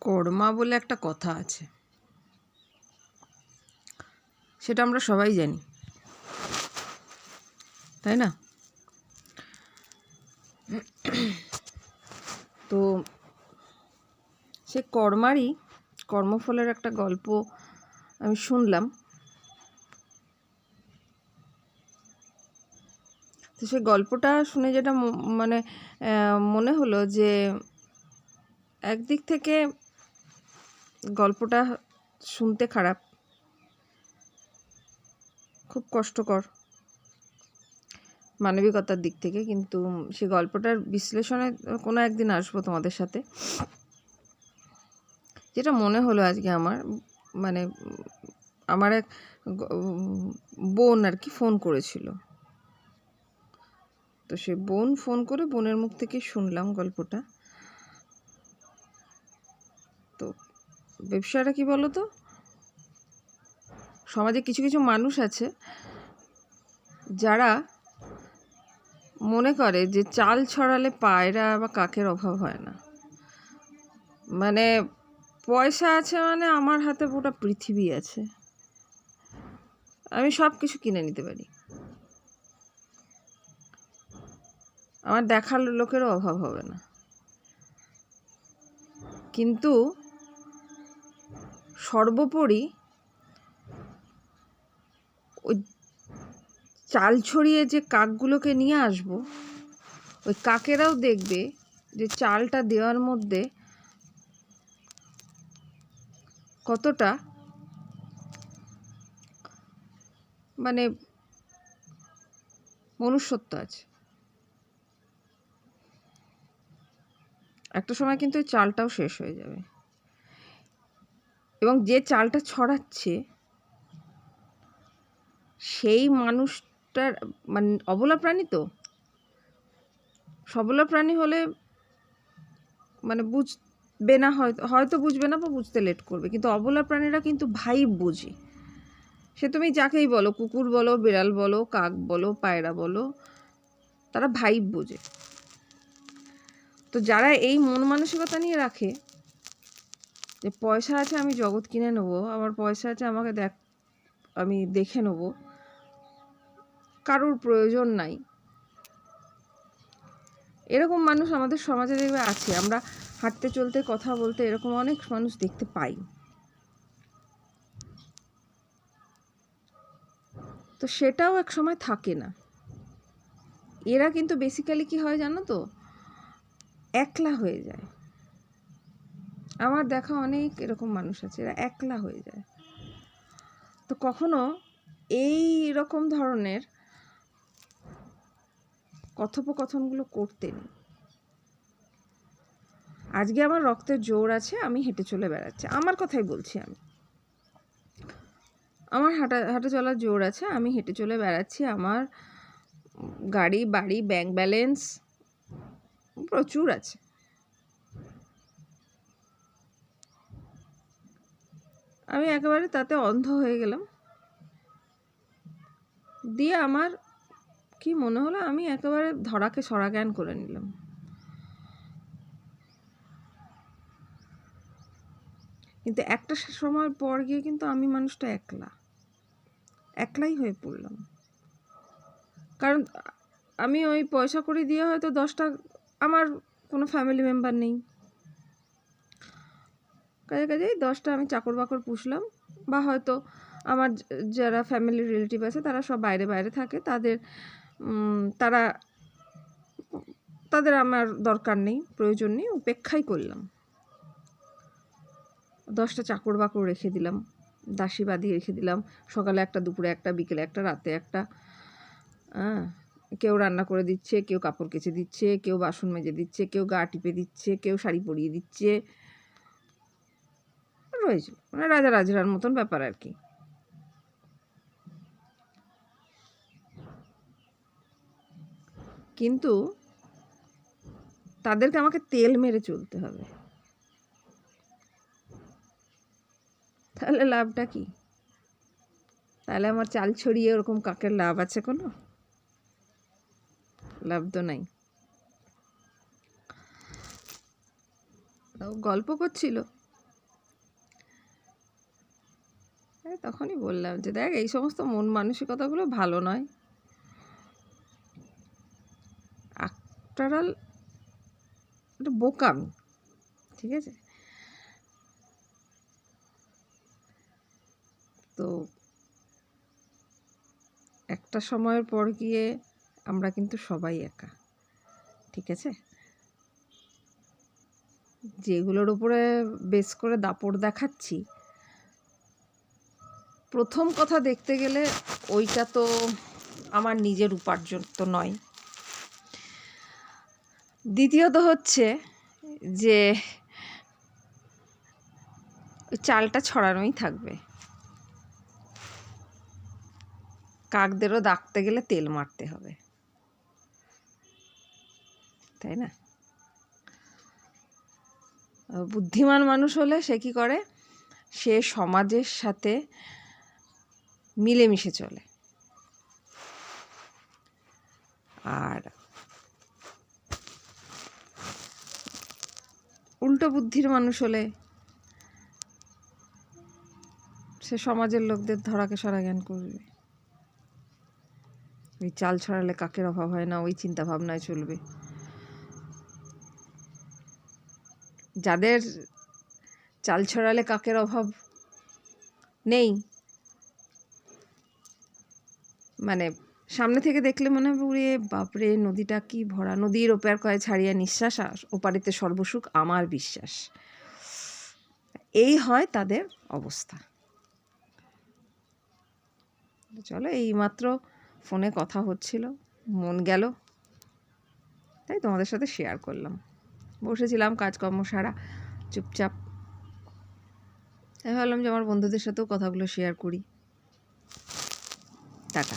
কর্মা বলে একটা কথা আছে। সেটা আমরা সবাই জানি। তাই না? তো সে কর্মারই কর্মফলের একটা গল্প আমি শুনলাম। তো সেই গল্পটা শুনে যেটা মানে মনে হলো যে, একদিক থেকে গল্পটা শুনতে খারাপ। খুব কষ্টকর মানবিকতার দিক থেকে, কিন্তু সে গল্পটার বিশ্লেষণে কোনো একদিন আসব তোমাদের সাথে। যেটা মনে হলো আজকে আমার মানে আমার এক বোন আর কি ফোন করেছিল। তো সে বোন ফোন করে বোনের মুখ থেকে শুনলাম গল্পটা। তো ব্যবসাটা কি বলো তো? সমাজে কিছু কিছু মানুষ আছে যারা মনে করে যে চাল ছড়ালে পায়রা বা কাকের অভাব হয় না। মানে পয়সা আছে মানে আমার হাতে গোটা পৃথিবী আছে। আমি সব কিছু কিনে নিতে পারি। আমার দেখার লোকেরও অভাব হবে না। কিন্তু সর্বোপরি ওই চাল ছড়িয়ে যে কাকগুলোকে নিয়ে আসব, ওই কাকেরাও দেখবে যে চালটা দেওয়ার মধ্যে কতটা মানে মনুষ্যত্ব আছে। একটা সময় কিন্তু চালটাও শেষ হয়ে যাবে। এবং যে চালটা ছড়াচ্ছে, সেই মানুষটার মানে অবলা প্রাণী তো? সবলা প্রাণী হলে মানে বুঝবে না, হয়তো হয়তো বুঝবে না বা বুঝতে লেট করবে। কিন্তু অবলা প্রাণীরা কিন্তু ভাই বুঝি। সে তুমি যাকেই বলো, কুকুর বলো, বিড়াল বলো, কাক বলো, পায়রা বলো, তারা ভাই বোঝে। তো যারা এই মন মানসিকতা নিয়ে রাখে যে পয়সা আছে আমি জগৎ কিনে নেব আমার পয়সা আছে আমাকে দেখ, আমি দেখে নেব। কারোর প্রয়োজন নাই। এরকম মানুষ আমাদের সমাজে দেখবে আছে। আমরা হাঁটতে চলতে, কথা বলতে এরকম অনেক মানুষ দেখতে পাই। তো সেটাও এক সময় থাকে না। এরা কিন্তু বেসিক্যালি কি হয় জানো তো? একলা হয়ে যায়। আমার দেখা অনেক এরকম মানুষ আছে, এরা একলা হয়ে যায়। তো কখনো এই রকম ধরনের কথোপকথনগুলো করতে নেই। আজকে আমার রক্তের জোর আছে, আমি হেঁটে চলে বেড়াচ্ছি। আমার কথাই বলছি আমি। আমার হাঁটা হাঁটা চলার জোর আছে, আমি হেঁটে চলে বেড়াচ্ছি। আমার গাড়ি, বাড়ি ব্যাংক ব্যালেন্স প্রচুর আছে। আমি একেবারে তাতে অন্ধ হয়ে গেলাম। দিয়ে আমার কি মনে হলো, আমি একেবারে ধরাকে সরা জ্ঞান করে নিলাম। কিন্তু একটা সময় পর গিয়ে কিন্তু আমি মানুষটা একলা, একলাই হয়ে পড়লাম। কারণ আমি ওই পয়সা করে দিয়ে হয়তো দশটা, আমার কোনো ফ্যামিলি মেম্বার নেই। কাজে কাজেই দশটা আমি চাকর বাকর পুষলাম। বা হয়তো আমার যারা ফ্যামিলি রিলেটিভ আছে, তারা সব বাইরে বাইরে থাকে। তাদের তারা, তাদের আমার দরকার নেই, প্রয়োজন নেই, উপেক্ষাই করলাম। দশটা চাকর বাকর রেখে দিলাম, দাসী বাঁধিয়ে রেখে দিলাম, সকালে একটা, দুপুরে একটা, বিকেলে একটা, রাতে একটা। হ্যাঁ কেউ রান্না করে দিচ্ছে, কেউ কাপড় কেচে দিচ্ছে, কেউ বাসন মেজে দিচ্ছে, কেউ গা টিপে দিচ্ছে, কেউ শাড়ি পরিয়ে দিচ্ছে। রয়েছে মানে রাজা রাজরার মতন ব্যাপার আর কি। কিন্তু তাদেরকে আমাকে তেল মেরে চলতে হবে। তাহলে লাভটা কি? তাহলে আমার চাল ছড়িয়ে ওরকম কাকের লাভ আছে কোনো? লাভ তো নাই। গল্প করছিল। তখনই বললাম যে, দেখ, এই সমস্ত মন মানসিকতাগুলো ভালো নয়। আফটার অল বোকামি, ঠিক আছে? তো একটা সময়ের পর গিয়ে আমরা কিন্তু সবাই একা, ঠিক আছে? যেগুলোর উপরে বেস করে দাপট দেখাচ্ছি প্রথম কথা দেখতে গেলে ওইটা তো আমার নিজের উপার্জন তো নয়। দ্বিতীয়ত হচ্ছে যে চালটা ছড়ানোই থাকবে। কাকদেরও ডাকতে গেলে তেল মারতে হবে। তাই না? বুদ্ধিমান মানুষ হলে সে কি করে? সে সমাজের সাথে মিলেমিশে চলে। আর উল্টো বুদ্ধির মানুষ হলে সে সমাজের লোকদের ধরাকে সরা জ্ঞান করবে। ওই চাল ছড়ালে কাকের অভাব হয় না, ওই চিন্তা ভাবনায় চলবে। যাদের চাল ছড়ালে কাকের অভাব নেই মানে সামনে থেকে দেখলে মনে হবে উড়ে বাপরে, নদীটা কি ভরা। নদীর ওপার কয়ে ছাড়িয়া নিঃশ্বাস আর ওপারিতে সর্বসুখ আমার বিশ্বাস। এই হয় তাদের অবস্থা। চলো, এইমাত্র ফোনে কথা হচ্ছিল, মন গেল, তাই তোমাদের সাথে শেয়ার করলাম। বসেছিলাম কাজকর্ম সারা, চুপচাপ। তাই ভাবলাম যে আমার বন্ধুদের সাথেও কথাগুলো শেয়ার করি। টাটা।